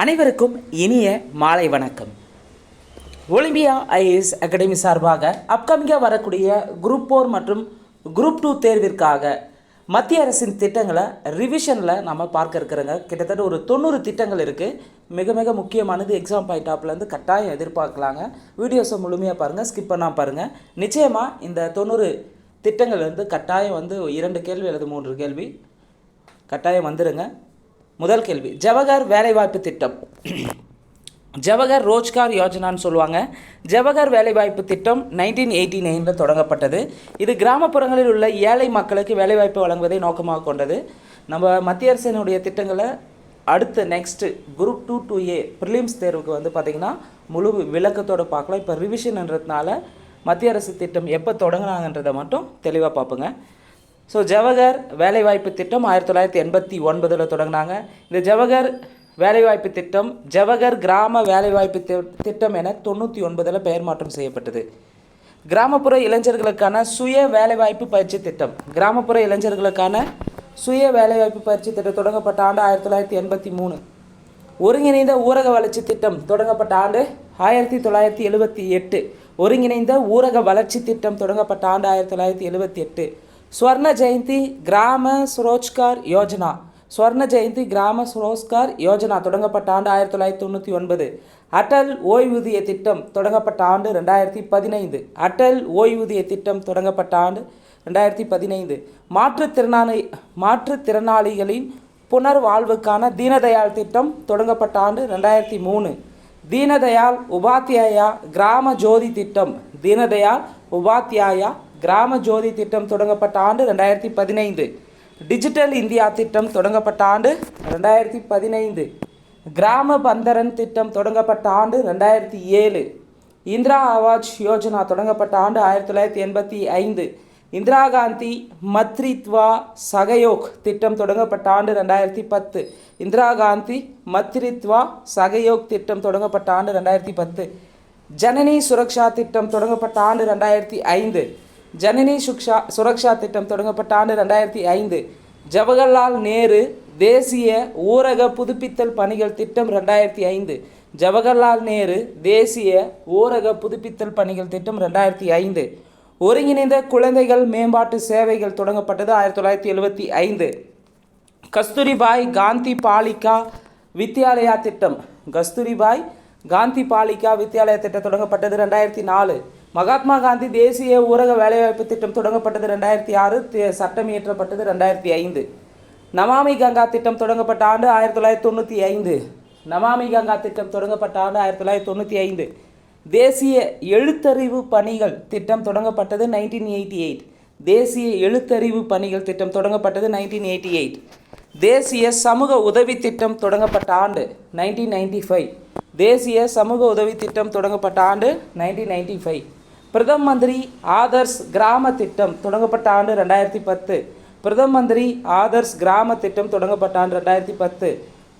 அனைவருக்கும் இனிய மாலை வணக்கம். ஒலிம்பியா ஐஏஎஸ் அகாடமி சார்பாக அப்கமிங்காக வரக்கூடிய குரூப் ஃபோர் மற்றும் குரூப் டூ தேர்விற்காக மத்திய அரசின் திட்டங்களை ரிவிஷனில் நம்ம பார்க்க இருக்கிறோங்க. கிட்டத்தட்ட ஒரு தொண்ணூறு திட்டங்கள் இருக்குது மிக மிக முக்கியமானது எக்ஸாம் பாயிண்ட் ஆப்லேருந்து கட்டாயம் எதிர்பார்க்கலாங்க. வீடியோஸை முழுமையாக பாருங்கள் ஸ்கிப் பண்ணால் பாருங்கள் நிச்சயமாக இந்த தொண்ணூறு திட்டங்கள் வந்து கட்டாயம் வந்து இரண்டு கேள்வி அல்லது மூன்று கேள்வி கட்டாயம் வந்துடுங்க முதல் கேள்வி. ஜவஹர் வேலைவாய்ப்பு திட்டம். ஜவஹர் ரோஜ்கார் யோஜனான்னு சொல்லுவாங்க. ஜவஹர் வேலைவாய்ப்பு திட்டம் நைன்டீன் எயிட்டி நைனில் தொடங்கப்பட்டது. இது கிராமப்புறங்களில் உள்ள ஏழை மக்களுக்கு வேலைவாய்ப்பு வழங்குவதை நோக்கமாக கொண்டது. நம்ம மத்திய அரசினுடைய திட்டங்களை அடுத்த next group two two A prelims தேர்வுக்கு வந்து பார்த்திங்கன்னா முழு விளக்கத்தோடு பார்க்கலாம். இப்போ ரிவிஷன்ன்றதுனால மத்திய அரசு திட்டம் எப்போ தொடங்கினாங்கன்றதை மட்டும் தெளிவாக பார்ப்போங்க. ஸோ ஜவஹர் வேலைவாய்ப்பு திட்டம் ஆயிரத்தி தொள்ளாயிரத்தி எண்பத்தி ஒன்பதில் தொடங்கினாங்க. இந்த ஜவஹர் வேலைவாய்ப்பு திட்டம் ஜவஹர் கிராம வேலைவாய்ப்பு திட்டம் என தொண்ணூற்றி ஒன்பதில் பெயர் மாற்றம் செய்யப்பட்டது. கிராமப்புற இளைஞர்களுக்கான சுய வேலைவாய்ப்பு பயிற்சி திட்டம். கிராமப்புற இளைஞர்களுக்கான சுய வேலைவாய்ப்பு பயிற்சி திட்டம் தொடங்கப்பட்ட ஆண்டு ஆயிரத்தி தொள்ளாயிரத்தி எண்பத்தி மூணு. ஒருங்கிணைந்த ஊரக வளர்ச்சி திட்டம் தொடங்கப்பட்ட ஆண்டு ஆயிரத்தி தொள்ளாயிரத்தி எழுபத்தி எட்டு. ஒருங்கிணைந்த ஊரக வளர்ச்சி திட்டம் தொடங்கப்பட்ட ஆண்டு ஆயிரத்தி தொள்ளாயிரத்தி எழுபத்தி எட்டு. ஸ்வர்ண ஜெயந்தி கிராம சுரோஜ்கார் யோஜனா ஸ்வர்ண ஜெயந்தி கிராம சுரோஸ்கார் யோஜனா தொடங்கப்பட்ட ஆண்டு ஆயிரத்தி தொள்ளாயிரத்தி தொண்ணூற்றி ஒன்பது அடல் ஓய்வூதிய திட்டம் தொடங்கப்பட்ட ஆண்டு ரெண்டாயிரத்தி பதினைந்து அடல் ஓய்வூதிய திட்டம் தொடங்கப்பட்ட ஆண்டு ரெண்டாயிரத்தி பதினைந்து மாற்றுத்திறனாளி மாற்றுத்திறனாளிகளின் புனர்வாழ்வுக்கான தீனதயாள் திட்டம் தொடங்கப்பட்ட ஆண்டு ரெண்டாயிரத்தி மூணு தீனதயாள் உபாத்தியாயா கிராம ஜோதி திட்டம் தீனதயாள் உபாத்தியாயா கிராம ஜோதி திட்டம் தொடங்கப்பட்ட ஆண்டு ரெண்டாயிரத்தி பதினைந்து. டிஜிட்டல் இந்தியா திட்டம் தொடங்கப்பட்ட ஆண்டு ரெண்டாயிரத்தி பதினைந்து. கிராம பந்தரன் திட்டம் தொடங்கப்பட்ட ஆண்டு ரெண்டாயிரத்தி ஏழு. இந்திரா ஆவாஜ் யோஜனா தொடங்கப்பட்ட ஆண்டு ஆயிரத்தி தொள்ளாயிரத்தி எண்பத்தி ஐந்து. இந்திரா காந்தி மத்ரித்வா சகயோக் திட்டம் தொடங்கப்பட்ட ஆண்டு ரெண்டாயிரத்தி பத்து. இந்திரா காந்தி மத்ரித்வா சகயோக் திட்டம் தொடங்கப்பட்ட ஆண்டு ரெண்டாயிரத்தி பத்து. ஜனனி சுரக்ஷா திட்டம் தொடங்கப்பட்ட ஆண்டு ரெண்டாயிரத்தி ஐந்து. ஜனனி சுக்ஷா சுரக்ஷா திட்டம் தொடங்கப்பட்ட ஆண்டு ரெண்டாயிரத்தி ஐந்து. ஜவஹர்லால் நேரு தேசிய ஊரக புதுப்பித்தல் பணிகள் திட்டம் ரெண்டாயிரத்தி ஐந்து. ஜவஹர்லால் நேரு தேசிய ஊரக புதுப்பித்தல் பணிகள் திட்டம் ரெண்டாயிரத்தி ஐந்து. ஒருங்கிணைந்த குழந்தைகள் மேம்பாட்டு சேவைகள் தொடங்கப்பட்டது ஆயிரத்தி தொள்ளாயிரத்தி எழுபத்தி ஐந்து. கஸ்தூரிபாய் காந்தி பாலிகா வித்யாலயா திட்டம். கஸ்தூரிபாய் காந்தி பாலிகா வித்யாலயா திட்டம் தொடங்கப்பட்டது ரெண்டாயிரத்தி நாலு. மகாத்மா காந்தி தேசிய ஊரக வேலைவாய்ப்பு திட்டம் தொடங்கப்பட்டது ரெண்டாயிரத்தி ஆறு சட்டம் இயற்றப்பட்டது ரெண்டாயிரத்தி ஐந்து. நமாமி கங்கா திட்டம் தொடங்கப்பட்ட ஆண்டு ஆயிரத்தி தொள்ளாயிரத்தி தொண்ணூற்றி ஐந்து. நமாமி கங்கா திட்டம் தொடங்கப்பட்ட ஆண்டு ஆயிரத்தி தொள்ளாயிரத்தி தொண்ணூற்றி ஐந்து. தேசிய எழுத்தறிவு பணிகள் திட்டம் தொடங்கப்பட்டது நைன்டீன் எயிட்டி எயிட். தேசிய எழுத்தறிவு பணிகள் திட்டம் தொடங்கப்பட்டது நைன்டீன் எயிட்டி எயிட். தேசிய சமூக உதவி திட்டம் தொடங்கப்பட்ட ஆண்டு நைன்டீன் நைன்டி ஃபைவ். தேசிய சமூக உதவி திட்டம் தொடங்கப்பட்ட ஆண்டு நைன்டீன் நைன்டி ஃபைவ். பிரதம மந்திரி ஆதர்ஸ் கிராம திட்டம் தொடங்கப்பட்ட ஆண்டு ரெண்டாயிரத்தி பத்து. பிரதம மந்திரி ஆதர்ஸ் கிராம திட்டம் தொடங்கப்பட்ட ஆண்டு ரெண்டாயிரத்தி பத்து.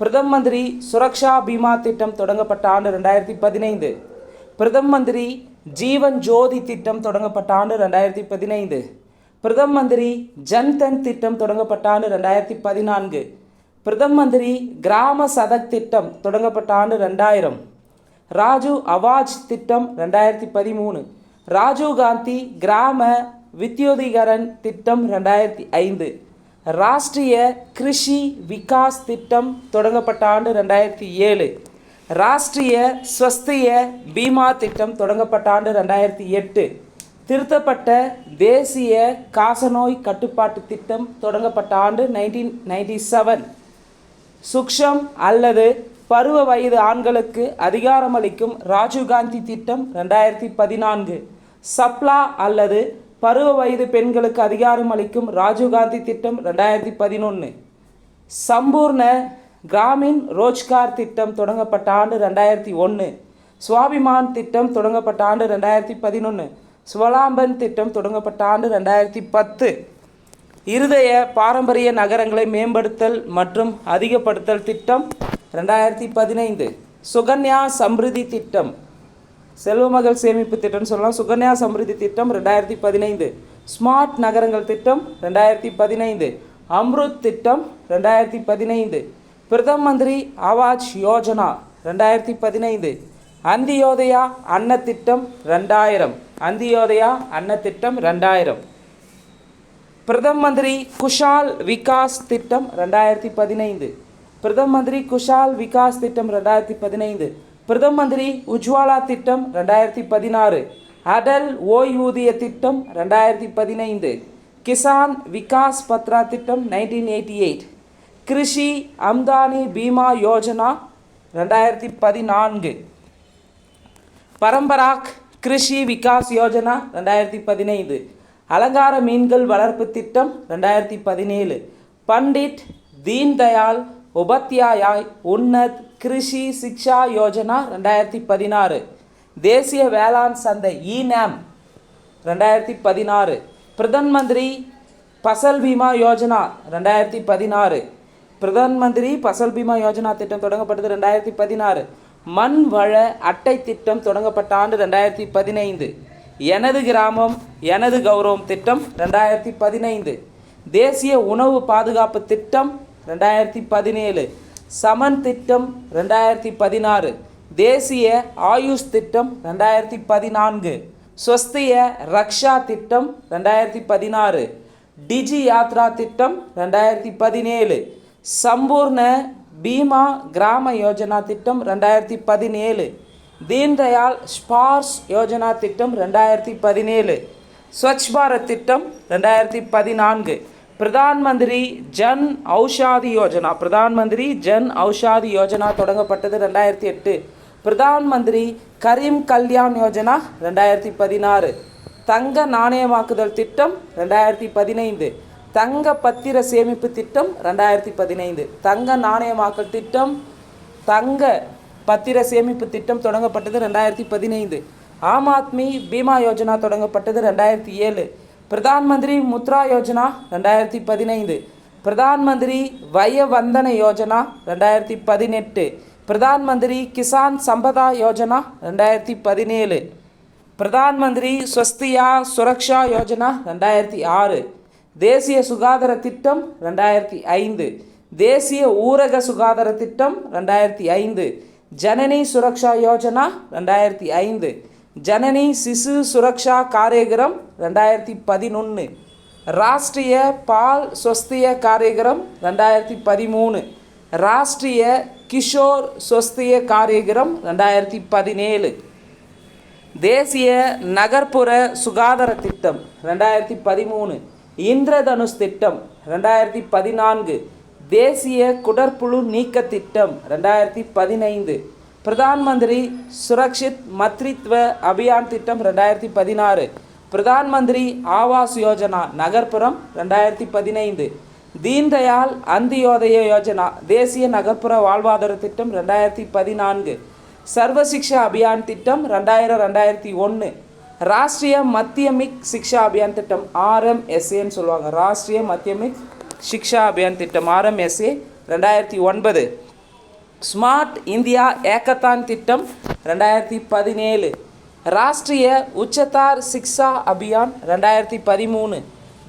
பிரதம மந்திரி சுரக்ஷா பீமா திட்டம் தொடங்கப்பட்ட ஆண்டு ரெண்டாயிரத்தி பதினைந்து. பிரதம மந்திரி ஜீவன் ஜோதி திட்டம் தொடங்கப்பட்ட ஆண்டு ரெண்டாயிரத்தி பதினைந்து. பிரதம மந்திரி ஜன்தன் திட்டம் தொடங்கப்பட்ட ஆண்டு ரெண்டாயிரத்தி பதினான்கு. பிரதம மந்திரி கிராம சதக் திட்டம் தொடங்கப்பட்ட ஆண்டு ரெண்டாயிரம். ராஜு அவாஜ் திட்டம் ரெண்டாயிரத்தி பதிமூணு. ராஜீவ் காந்தி கிராம வித்யோதிகரன் திட்டம் ரெண்டாயிரத்தி ஐந்து. ராஷ்டிரிய கிருஷி விகாஸ் திட்டம் தொடங்கப்பட்ட ஆண்டு ரெண்டாயிரத்தி ஏழு. ராஷ்டிரிய ஸ்வஸ்திய பீமா திட்டம் தொடங்கப்பட்ட ஆண்டு ரெண்டாயிரத்தி எட்டு. திருத்தப்பட்ட தேசிய காசநோய் கட்டுப்பாட்டு திட்டம் தொடங்கப்பட்ட ஆண்டு நைன்டீன் நைன்டி செவன். சுக்ஷம் அல்லது பருவ வயது ஆண்களுக்கு அதிகாரமளிக்கும் ராஜீவ்காந்தி திட்டம் ரெண்டாயிரத்தி பதினான்கு. சப்லா அல்லது பருவ வயது பெண்களுக்கு அதிகாரம் அளிக்கும் ராஜீவ்காந்தி திட்டம் ரெண்டாயிரத்தி பதினொன்று சம்பூர்ண கிராமின் ரோஜ்கார் திட்டம் தொடங்கப்பட்ட ஆண்டு ரெண்டாயிரத்தி ஒன்று சுவாபிமான் திட்டம் தொடங்கப்பட்ட ஆண்டு ரெண்டாயிரத்தி பதினொன்று சுவலாம்பன் திட்டம் தொடங்கப்பட்ட ஆண்டு ரெண்டாயிரத்தி பத்து. இருதய பாரம்பரிய நகரங்களை மேம்படுத்தல் மற்றும் அதிகப்படுத்தல் திட்டம் ரெண்டாயிரத்தி பதினைந்து. சுகன்யா சம்ருதி திட்டம் செல்வமகள் சேமிப்பு திட்டம்னு சொல்லலாம். சுகன்யா சம்ருதி திட்டம் ரெண்டாயிரத்தி பதினைந்து. ஸ்மார்ட் நகரங்கள் திட்டம் ரெண்டாயிரத்தி பதினைந்து. அம்ருத் திட்டம் ரெண்டாயிரத்தி பதினைந்து. பிரதம் மந்திரி ஆவாஜ் யோஜனா ரெண்டாயிரத்தி பதினைந்து. அந்தியோதயா அன்ன திட்டம் ரெண்டாயிரம். அந்தியோதயா அன்ன திட்டம் ரெண்டாயிரம். பிரதம் மந்திரி குஷால் விகாஸ் திட்டம் ரெண்டாயிரத்தி பதினைந்து. பிரதம் மந்திரி குஷால் விகாஸ் திட்டம் ரெண்டாயிரத்தி பதினைந்து. பிரதம மந்திரி உஜ்வாலா திட்டம் ரெண்டாயிரத்தி பதினாறு அடல் ஓய்வூதிய திட்டம் ரெண்டாயிரத்தி பதினைந்து கிசான் விகாஸ் பத்ரா திட்டம் nineteen eighty eight Krishi Amdani Bima Yojana ரெண்டாயிரத்தி பதினான்கு பரம்பராக் கிருஷி விகாஸ் யோஜனா ரெண்டாயிரத்தி பதினைந்து அலங்கார மீன்கள் வளர்ப்பு திட்டம் ரெண்டாயிரத்தி பதினேழு பண்டிட் தீன்தயாள் உபத்யாயாய் உன்னத் கிருஷி சிக்ஷா யோஜனா ரெண்டாயிரத்தி பதினாறு. தேசிய வேளாண் சந்தை இநேம் ரெண்டாயிரத்தி பதினாறு. பிரதான் மந்திரி பசல் பீமா யோஜனா ரெண்டாயிரத்தி பதினாறு. பிரதான் மந்திரி பசல் பீமா யோஜனா திட்டம் தொடங்கப்பட்டது ரெண்டாயிரத்தி பதினாறு. மண் வள அட்டை திட்டம் தொடங்கப்பட்ட ஆண்டு ரெண்டாயிரத்தி பதினைந்து. எனது கிராமம் எனது கௌரவம் திட்டம் ரெண்டாயிரத்தி பதினைந்து. தேசிய உணவு பாதுகாப்பு திட்டம் ரெண்டாயிரத்தி பதினேழு. சமன் திட்டம் ரெண்டாயிரத்தி பதினாறு. தேசிய ஆயுஷ் திட்டம் ரெண்டாயிரத்தி பதினான்கு. ஸ்வஸ்திய ரக்ஷா திட்டம் ரெண்டாயிரத்தி பதினாறு. டிஜி யாத்ரா திட்டம் ரெண்டாயிரத்தி பதினேழு. சம்பூர்ண பீமா கிராம யோஜனா திட்டம் ரெண்டாயிரத்தி பதினேழு. தீன்தயாள் ஸ்பார்ஸ் யோஜனா திட்டம் ரெண்டாயிரத்தி பதினேழு. ஸ்வச் பாரத் திட்டம் ரெண்டாயிரத்தி பதினான்கு. பிரதான் மந்திரி ஜன் ஔஷாதி யோஜனா. பிரதான் மந்திரி ஜன் ஔஷாதி யோஜனா தொடங்கப்பட்டது ரெண்டாயிரத்தி எட்டு. பிரதான் மந்திரி கரீம் கல்யாண் யோஜனா ரெண்டாயிரத்தி பதினாறு. தங்க நாணயமாக்குதல் திட்டம் ரெண்டாயிரத்தி பதினைந்து. தங்க பத்திர சேமிப்பு திட்டம் ரெண்டாயிரத்தி பதினைந்து. தங்க நாணயமாக்கல் திட்டம் தங்க பத்திர சேமிப்பு திட்டம் தொடங்கப்பட்டது ரெண்டாயிரத்தி பதினைந்து. ஆம் ஆத்மி பீமா யோஜனா தொடங்கப்பட்டது ரெண்டாயிரத்தி ஏழு. பிரதான் மந்திரி முத்ரா யோஜனா ரெண்டாயிரத்தி பதினைந்து. பிரதான் மந்திரி வய வந்தன யோஜனா ரெண்டாயிரத்தி பதினெட்டு. பிரதான் மந்திரி கிசான் சம்பதா யோஜனா ரெண்டாயிரத்தி பதினேழு. பிரதான் மந்திரி ஸ்வஸ்தியா சுரக்ஷா யோஜனா ரெண்டாயிரத்தி ஆறு. தேசிய சுகாதார திட்டம் ரெண்டாயிரத்தி ஐந்து. தேசிய ஊரக சுகாதார திட்டம் ரெண்டாயிரத்தி ஐந்து. ஜனனி சுரக்ஷா யோஜனா ரெண்டாயிரத்தி ஐந்து. ஜனனி சிசு சுரக்ஷா காரியகிரம் ரெண்டாயிரத்தி பதினொன்று ராஷ்ட்ரிய பால் ஸ்வஸ்திய காரியகிரம் ரெண்டாயிரத்தி பதிமூணு. ராஷ்ட்ரிய கிஷோர் ஸ்வஸ்திய காரியகிரம் ரெண்டாயிரத்தி பதினேழு. தேசிய நகர்ப்புற சுகாதார திட்டம் ரெண்டாயிரத்தி பதிமூணு. இந்திரதனுஷ் திட்டம் ரெண்டாயிரத்தி பதினான்கு. தேசிய குடற்புழு நீக்க திட்டம் ரெண்டாயிரத்தி பதினைந்து. பிரதான் மந்திரி சுரக்ஷித் மத்ரித்வ அபியான் திட்டம் ரெண்டாயிரத்தி பதினாறு. பிரதான் மந்திரி ஆவாஸ் யோஜனா நகர்ப்புறம் ரெண்டாயிரத்தி பதினைந்து. தீன்தயாள் அந்தியோதய யோஜனா தேசிய நகர்ப்புற வாழ்வாதார திட்டம் ரெண்டாயிரத்தி பதினான்கு. சர்வசிக்ஷா அபியான் திட்டம் ரெண்டாயிரம் ரெண்டாயிரத்தி ஒன்று. ராஷ்ட்ரிய மத்தியமிக் சிக்ஷா அபியான் திட்டம் ஆர்எம்எஸ்ஏன்னு சொல்லுவாங்க. ராஷ்ட்ரிய மத்தியமிக் சிக்ஷா அபியான் திட்டம் ஆர்எம்எஸ்ஏ ரெண்டாயிரத்தி ஒன்பது. ஸ்மார்ட் இந்தியா ஏக்கத்தான் திட்டம் ரெண்டாயிரத்தி பதினேழு. ராஷ்ட்ரிய உச்சதார் சிக்ஷா அபியான் ரெண்டாயிரத்தி பதிமூணு.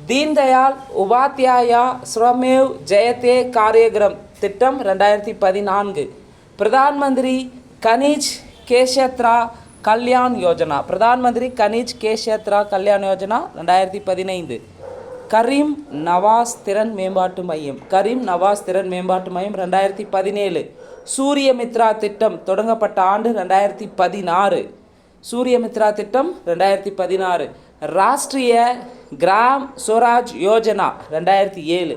தீன்தயாள் உபாத்யாயா ஸ்ரமேவ் ஜெயதே காரியகிரம் திட்டம் ரெண்டாயிரத்தி பதினான்கு. பிரதான் மந்திரி கனிஜ் கேஷத்ரா கல்யாண் யோஜனா. பிரதான் மந்திரி கனிஜ் கேஷத்ரா கல்யாண் யோஜனா ரெண்டாயிரத்தி பதினைந்து. கரீம் நவாஸ் திறன் மேம்பாட்டு மையம். கரீம் நவாஸ் திறன் மேம்பாட்டு மையம் ரெண்டாயிரத்தி பதினேழு. சூரிய மித்ரா திட்டம் தொடங்கப்பட்ட ஆண்டு ரெண்டாயிரத்தி பதினாறு. சூரிய மித்ரா திட்டம் ரெண்டாயிரத்தி பதினாறு. ராஷ்ட்ரிய கிராம் ஸ்வராஜ் யோஜனா ரெண்டாயிரத்தி ஏழு.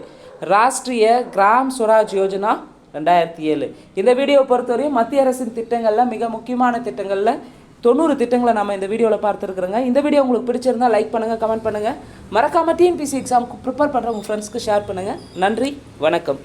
ராஷ்ட்ரிய கிராம் ஸ்வராஜ் யோஜனா ரெண்டாயிரத்தி ஏழு. இந்த வீடியோ பொறுத்தவரையும் மத்திய அரசின் திட்டங்களில் மிக முக்கியமான திட்டங்களில் தொண்ணூறு திட்டங்களை நம்ம இந்த வீடியோவில் பார்த்துருக்குறோங்க. இந்த வீடியோ உங்களுக்கு பிடிச்சிருந்தா லைக் பண்ணுங்கள் கமெண்ட் பண்ணுங்கள் மறக்காமல் டிஎன்பிசி எக்ஸாமுக்கு ப்ரிப்பேர் பண்ணுற உங்கள் ஃப்ரெண்ட்ஸ்க்கு ஷேர் பண்ணுங்கள் நன்றி வணக்கம்.